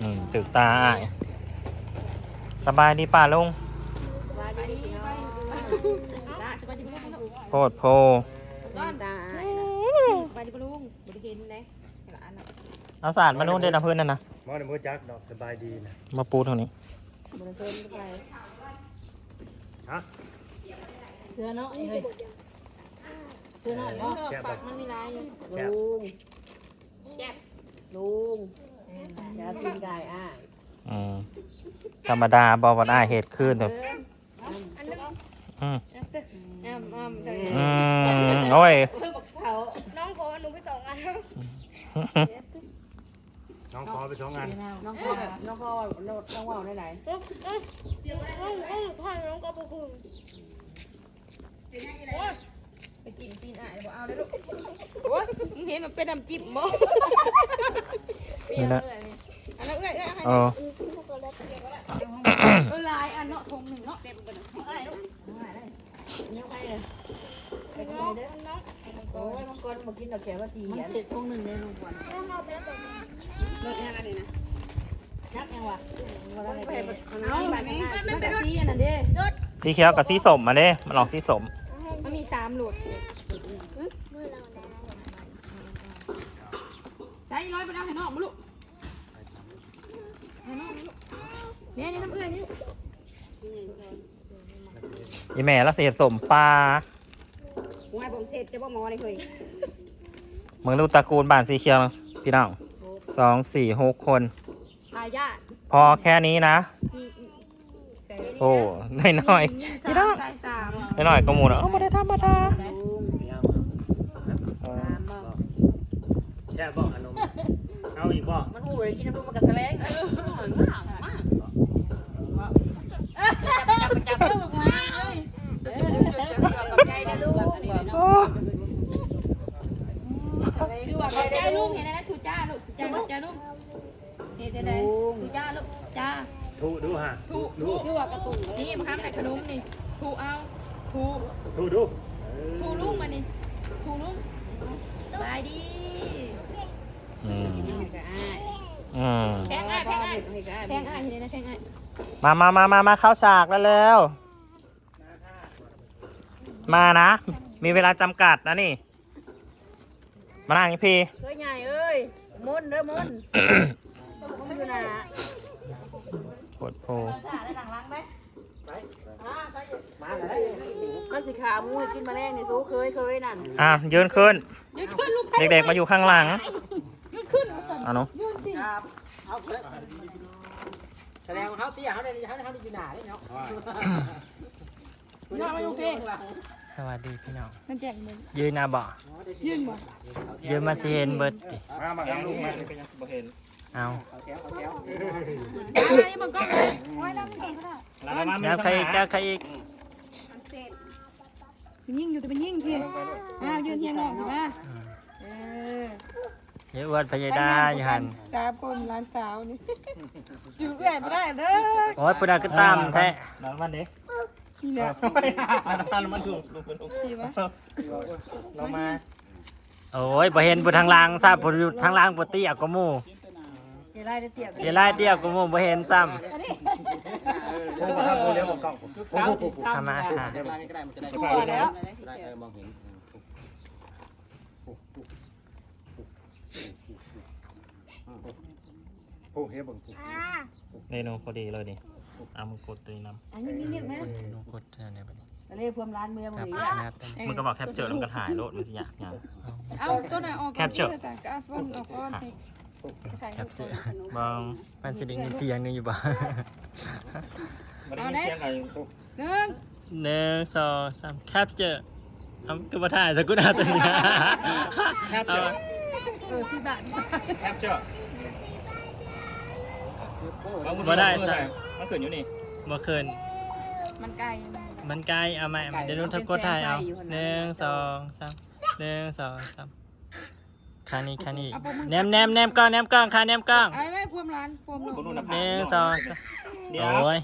อืมตึกตาอ้ายสบายดีป่าลุงสวัสดีพี่น้องจ้าสบายดีปะลุงโพดโพก้อนตาสบายดีปะลุงบริเห็นเลยเห็นละอันละเอาสารมานู่นเด่นนะเพื่อนนั่นนะมอในมือจักดอกสบายดีนะมาปูเท่านี้บริเวณไปฮะเสื้อเนาะเฮ้ยเสื้อเนาะเนาะแกะแบบมันมีลายลุงแจ๊บลุง อย่ากินไก่อะอืมธรรมดาบอวันอ้ายเหตุขึ้นแต่อืมอ้ามอ้ามเธออืมโอ้ยเขาน้องขอหนูไปสองอันครับน้องขอไปสองอันน้องพ่อน้องพ่อน้องว่าวได้ไหนน้องน้องน้องน้องพ่อน้องก็บุกุล ไปกินตีนอะเดี๋ยวเอาเลยลูกโอ้ยมึงเห็นมันเป็นน้ำจิ้มบ่นี่นะอันนั้นเอ้ยเอ้ยให้เออเออลายอันเนาะทงหนึ่งเนาะเต็มกันน้องใครเลยน้องน้องโอ้ยน้องก้อนมากินดอกแก้วทีมันติดทุ่งหนึ่งเลยลุงก่อนน้องเอาไปแล้วก่อนเลิกยังอันนี้นะยักยังวะวันนั้นไปไปเอาแบบนี้มันเป็นสีอันนั้นเด้สีเขียวกับสีสมมาเด้มันออกสีสม มันมีสามหลุดมือเรานะใช้ร้อยไปแล้วให้น้องมาลูกให้น้องมาลูกเนี่ยนี่น้ำเอื้อยนี่อีแม่แล้วเสียสมปลาหัวผมเสร็จจะบ่หมอเลยเฮ้ยเมืองลูกตระกูลบ้านสีเขียวพี่น้องสองสี่หกคนทายาทพอแค่นี้นะ โอ้น้อยน้อยพี่น้อง สาม น้อยน้อยๆก็หมูนะเอ้าไม่ได้ธรรมดาลุงมีเอาเออตามบ่แช่บอกขนมเอาอีกบ่มันหูเลยกินน้ำมันกับแถลงเออมากมากจับจับจับจับมาเลยใจนะลูกโอ้ดูว่าขอบใจลุงเห็นไหมนะถูจ้าลูกจ้าขอบใจลุงเห็นไหมถูจ้าลูกจ้าถูดูฮะถูดูถูว่ากระตุนนี่มาทำแต่ขนมนี่ถูเอา ถูถูดูถูลุงมานี่ถูลุงบายดีอืมกินกับอ้ายอืมแพงอ้ายแพงอ้ายให้กับอ้ายแพงอ้ายเห็นไหมนะแพงอ้ายมามามามามาเข้าฉากแล้วเร็วมานะ มีเวลาจำกัดนะนี่ มานั่งนี่พี่ เคยใหญ่เอ้ยมุนเด้อมุนมุนอยู่น่ะกดโพได้หลังล้างไหม มันสิขามูกินแมลงนี่สู้เคยเคยนั่นอะยืนขึ้น ยืนขึ้นลูกเด็กๆมาอยู่ข้างหลังยืนขึ้นเอาหนูยืนสิแสดงว่าเขาเตี้ยเขาได้เขาเขาได้อยู่หนาเลยเนาะน้องมาอยู่เพลงสวัสดีพี่น้องมันแจกมือยืนหนาบ่ยืนบ่ยืนมาสิเห็นเบิดดิมามาครับลูกมาเอาเอาแถว เอาแถวอะไรมันก็เลยโอ้ยน้ำมันเก่งขนาดแล้วใครอีกแล้วใครอีกเป็นยิ่งอยู่แต่เป็นยิ่งทีอ้าวยืนเทียงหน่อยใช่ไหมเออเยอะอวดพยาดาอยู่หันสามคนร้านสาวนี่จูบแอบไม่ได้เด้อโอ้ยปุ่นก็ตามแท้น้ำมันดินี่แหละน้ำมันถูกลูกเป็นลูกสิวะเรามาโอ้ยบ่เห็นปุ่นทางล่างซะปุ่นอยู่ทางล่างปุ่นเตี้ยกว่าหมู่เดี๋ยวไล่ได้เตี้ยเดี๋ยวไล่เตี้ยกว่าหมู่บ่เห็นซ้พูดมาครับพูดเร็วกว่ากล้องผมสาวสิำสมาค่ะก็ได้ก็ได้มันจะได้ตัวแล้วได้มองเห็นพูดเฮ้ยบังพูดเมนูพอดีเลยนี่เอามึงกดตัวนี้นำอันนี้มีเมียไหมนูกดเท่านี้ไปเรียกเพิ่มร้านเมืองคมืรับอนะมึงก็บอกแคปเจอร์แล้วมึงก็ถ่ายโลดมันสิอยากงาน เอาตัวไหนออกแคปเจอร์ จากกาฟอนออกก้อน ให้ใส่แคปเจอร์บองมันสิได้ยินเสียงหนึงอยู่บ่มาได้ยินเสียงอะไรตุ๊กหนึ่งหนึ่งสองสามแคปเจอร์เอาก็มาถ่ายสักกูนาตัวนี้แคปเจอร์เออพี่บ้านแคปเจอร์บ่ได้ใส่ใส่มันเกิดอยู่นี่เมื่อคืนมันไกลมันไกลเอาไหมเดี๋ยวนุ่นทักกดถ่ายเอาหนึ่งสองสามหนึ่งสองสาม ข้างนี้ข้างนี้แนมแนมแนมกล้องแนมกล้องค่ะแนมกล้องไอ้ไม่พวมร้านพวมบนนู่นนะหนึ่งสองสามเดี๋ยวโอ้ย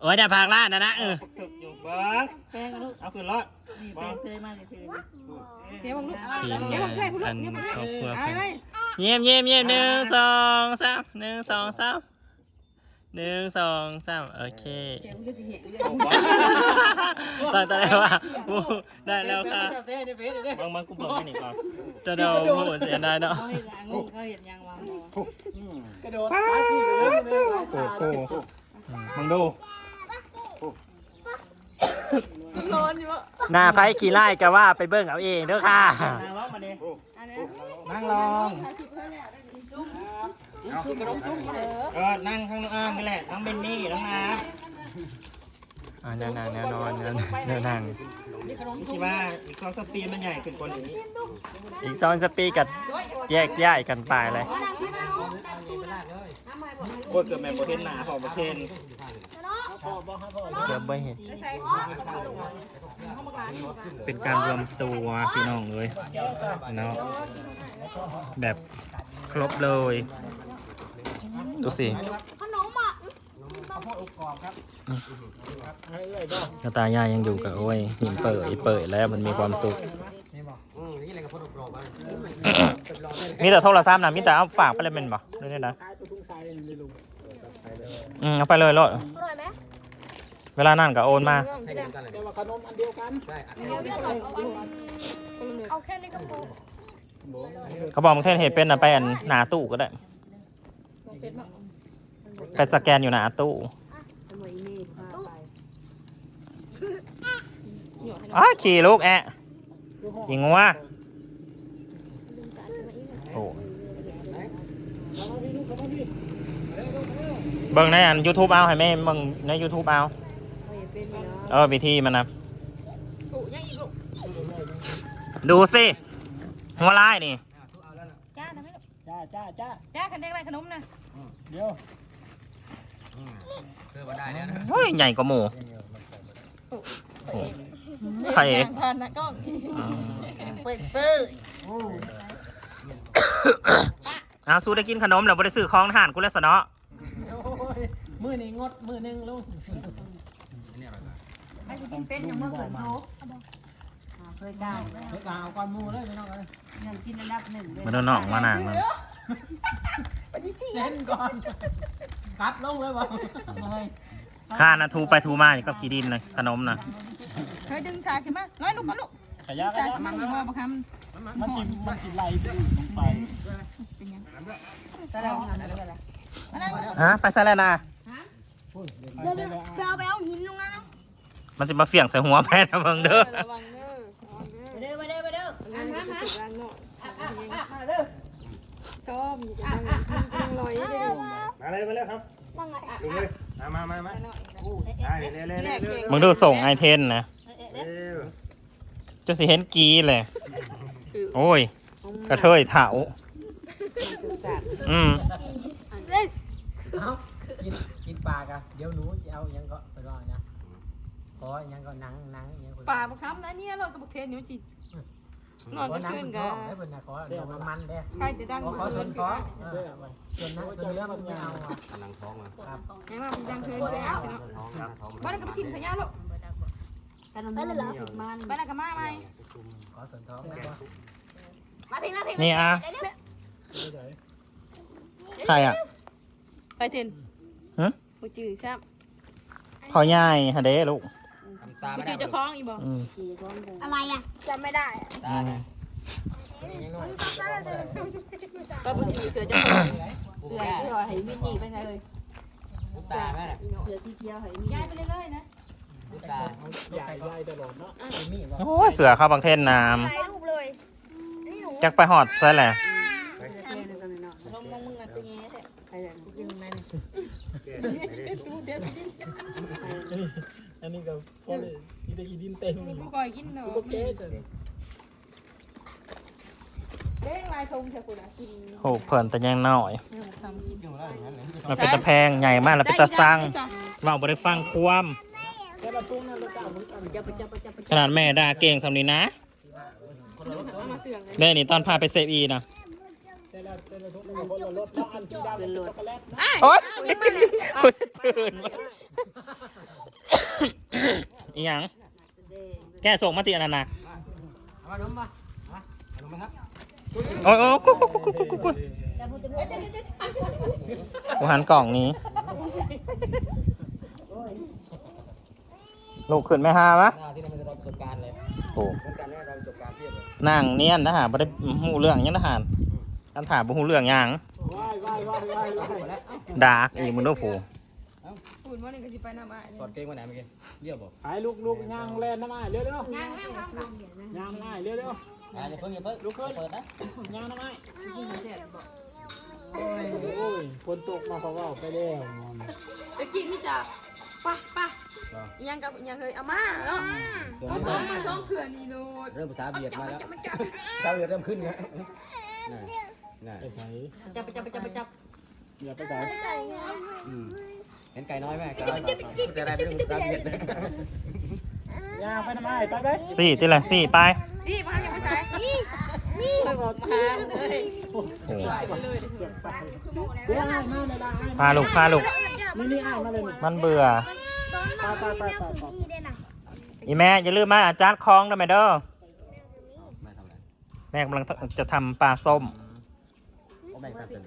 โอ้ยเดี๋ยวพากลาดนะนะเออสึกอยู่บเบิ้งแป้งลูกเอาขึ้นรถนี่แป้งเซยมาเซยเดี๋ยวมึงลูกทีมงานอันครอบครัวเอาเพิ่นไปเยี่ยมเยี่ยมเยี่ยมหนึ่งสองสามหนึ่งสองสาม หนึ่งสองสามโอเคเดี๋ยวมึงจะสิเห็นตอนตอนแรกว่าอู้ได้แล้วค่ะเซ่ในเฟซเลยบางบางกูเบิ้งให้นี่ก่อนจะเดาพูดเสียได้เนาะเขาเห็นอะงงเขาเห็นยังวางบ่กระโดดขาสี่เลยโอ้โหมึงดูร้อนอยู่หน้าไพ่ขี่ไล่ก็ว่าไปเบิ้งเอาเองเด้อค่ะนั่งร้องมาดิอันนี้นั่งลอง เออนั่งข้างน้องอ้างนี่แหละน้องเบนนี่น้องนาอ่าแนวนั่งแนวนอนแนวแนวนั่งคิดว่าอีกสองสปีมันใหญ่ขึ้นกว่านี้อีกสองสปีกัดแยกย้ายกันไปเลยโคตรเกิดแม่โปรเทนหนาพอโปรเทนเดี๋ยวไม่เห็นเป็นการรวมตัวพี่น้องเลยเนาะแบบครบเลย ดูสิกระตายายยังอยู่กับโอ้ยหิมเปิดเปิดแล้วมันมีความสุขอืมนี่อะไรกับพ่ออบรมมีแต่โทรศัพท์นะมีแต่เอาฝากไปเลยเป็นบ่ด้วยนี่นะอืมเอาไปเลยรถอร่อยไหมเวลานั่นก็โอนมาให้กันกันเลยแต่ว่าขนมอันเดียวกันใช่อันเดียวกันเอาแค่นี้ก็พอเขาบอกมึงเทนเห็นเป็นนะไปอันหนาตู้ก็ได้ ไปสแกนอยู่หนาตู้อ้าขี่ลูกแอะขี่งัวโอ้เบิ่งในอัน YouTube เอาให้แม่เบิ่งใน YouTube เอาเออวิธีมันนะดูสิหัวลายนี่จ้าทำให้ลูกจ้าจ้าจ้าจ้าขันเด็กอะไรขนมนะ เดี๋ยวเพื่อมาได้เนี่ยนะเฮ้ยใหญ่กว่าหมูโอ้ใครเองผ่านนะกล้องอืมเปิดเปิดโอ้อ้าวสู้ได้กินขนมแล้วบ่ได้ซื้อของทานกูแล้วสะเนาะโอ้ยมือหนึ่งงดมือหนึ่งลุงไอ้จะกินเป็นอย่างเมื่อเกิดโตเคยได้เดี๋ยวกเอาก้อนมูเลยไม่ต้องเลยเงินกินอันดับหนึ่งเลยมาดูน้องมาหนังมัน เส้นก่อนกัดลงเลยบ่เลยข้านะทูไปทูมาอยู่กับกีดินเลยขนมนะเฮ้ยดึงสายขึ้นมาร้อยลูกก็ลูกขยับสายขึ้นมาหัวบักคมันชิมมันชิมไหลไปไปแต่เราหันอะไรกันล่ะำมานั่งฮะไปซะแล้วนะเดี๋ยวเดี๋ยวไปเอาไปเอาหินตรงนั้นนะมันจะมาเสี่ยงใส่หัวแพ้นะเบิ่งเด้อ ไปเด้อไปเด้อไปเด้อ อะมามาอะอะอะมาเด้อ ชอบอยู่จังจังลอยเลยมาเลยมาเลยครับนั่งไงดูเลยมามามามาได้เร็วเร็วเร็วเร็วมึงดูส่งไอเทนนะเร็วจะสิเห็นกีเลยโอ้ยกระเทยเถาอืมเล่นเอากินกินปลากะเดี๋ยวหนูจะเอายังก็ไปรอนะขอยังก็นังนังยังป่าบักคำนะเนี่ยเรากับบักเทนอยู่จี นอนก็ขึ้นกักันให้เพิ่นนะขอเดี๋ยวมันมันเด้ใครจะดังขอขอส่วนขอส่วนนั้นส่วนเนื้อมันไม่เอาอะครับไงมามันดังเทนแล้วบ้านก็ไปกินขยะลูกขนมมันมันบ้านก็มาไหมขอส่วนท้องแล้วก็มาพิงมาพิงนี่อะใครอะไปเทนฮะกูจืดใช่พ่อใหญ่ฮะเด้ลูก ตากูไม่จืได้ดจะคล้องอีบ่อืมอะไรอะจำไม่ได้อะตาเนี่ยยังน้อยก็กูจืดเสือจะคล้องเสือที่รอยให้มินนี่ไปไงเลยตาแม่เสือที่เคี้ยวให้มินย้ายไปเรื่อยๆนะตาใหญ่ใหญ่ตลอดเนาะมีบ่โอ้ยเสือเข้าบางเทนน้ถ่ายรูปเลยอันนี้หนูำจักไปหอดใช่แหละเสือเที่ยวกันเนาะลงมองมึงอะตัวเงี้ยแท้ใครจะกินนั่น อันนี้ก็พอเลยมีแต่กินดินเต็มกูก่อยกินเนาะโอเคจ้ะเด้งลายทงเถอะกูนะกินโหเพิ่นแต่ยังน้อยทำกินอยู่แล้วอย่างนั้นเลยมันเป็นตะแพงใหญ่มากแล้วเป็นตะสั่งเว่าบ่ได้ฟังความแค่ละตุ้งนั่นละเจ้ามึงกันจะไปจะไปจะไปขนาดแม่ด่าเก่งสำนี้นะแม่นี่ตอนพาไปเซฟอีนะ โกแลตโอ๊ยคุณตื่นมาอีหยัง แกส่งมาติอันนั้นนะเอามาดมมาเอามาดมมาครับโอ้ยโอ้ยกุ๊กกุ๊กกุ๊กกุ๊กกุ๊กกุ๊กกูหันกล่องนี้ ลูกขึ้นไหมฮาวะหน้าที่เราไม่ได้รับประสบการณ์เลยโอ้เหมือนกันนะเราประสบการณ์เพียบเลยนั่งเนียนนะฮะไม่ได้หูเรื่องหยังนะฮะ การถามบ่หูเรื่องหยังว้ายว้ายว้ายว้ายว้ายดากอีกมึงดูผูฝุ่นวันนี้ก็สิไปหน้าบ้านถอดเกงมาไหนเมื่อกี้เรียบบอกไปลูกลูกย่างแลนน้ำไม้เร็วเร็วงานแม่ทำค่ะย่างง่ายเร็วเร็วอ่าอย่าเพิ่งอย่าเพิ่งลุกขึ้นเปิดนะย่างน้ำไม้โอ้ยโอ้ยฝนตกมาเขาว่าไปแล้วตะกี้นี่จะป่ะป่ะยังกับยังเคยอาม่าเนาะก็ต้องมาซ้อมเขื่อนนี่โนดเริ่มภาษาเบียดมาแล้วจะมันจับภาษาเบียดเริ่มขึ้นแล้ว น่ะน่ะไปใส่จับไปจับไปจับไปจับอย่าไปใส่อืมเห็นไก่น้อยไหมไก่น้อยจะได้ไม่ต้องภาษาเบียดนะย่างไปน้ำไม้ไปไปสี่ติละสี่ไปนี่มาจะไปใส่นี่นี่มาเลยโอ้เดี๋ยวอ้ายมาเลยล่ะอ้ายพาลูกพาลูกนี่นี่อ้ายมาเลยนี่มันเบื่อไปไปไปไปไปอีแม่อย่าลืมมาอาจารย์คล้องนะแม่เด้อมาทำอะไรแม่กำลังจะทำปลาส้ม โอ้แบ่งกันเป็น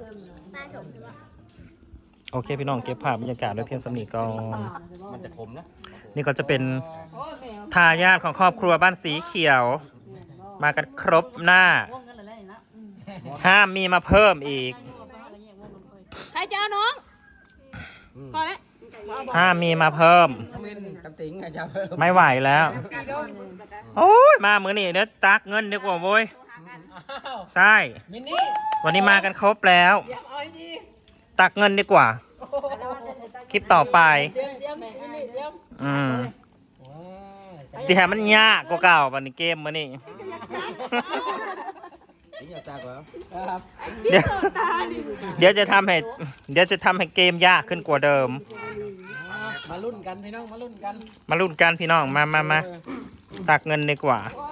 โอเคพี่น้องเก็บภาพบรรยากาศไว้เพียงสำนีก่อนมันจะขมนะนี่ก็จะเป็นทายาทของครอบครัวบ้านสีเขียว มากันครบหน้าวงกันเลยนะห้ามมีมาเพิ่มอีก ใครจะเอาน้องพอแล้วห้ามมีมาเพิ่มทำมินตำติ๋งอาจารย์เพิ่มไม่ไหวแล้วสี่โลโอ้ยมามือนี่เดี๋ยวตักเงินดีกว่าโว้ย ใช่ มินนี่วันนี้มากันครบแล้ว เตรียมเอาให้ดีตักเงินดีกว่า คลิปต่อไป เตรียมเตรียมมินนี่เตรียมอืมโอ้ยสิให้มันยากกว่าเก่าวันนี้เกมมานี่ นี่อย่าตากว่าครับเดี๋ยวเดี๋ยวจะทำให้ เดี๋ยวจะทำให้เกมยากขึ้นกว่าเดิม มาลุ้นกันพี่น้องมาลุ้นกันมาลุ้นกันพี่น้องมามามาตักเงินดีกว่า โอ้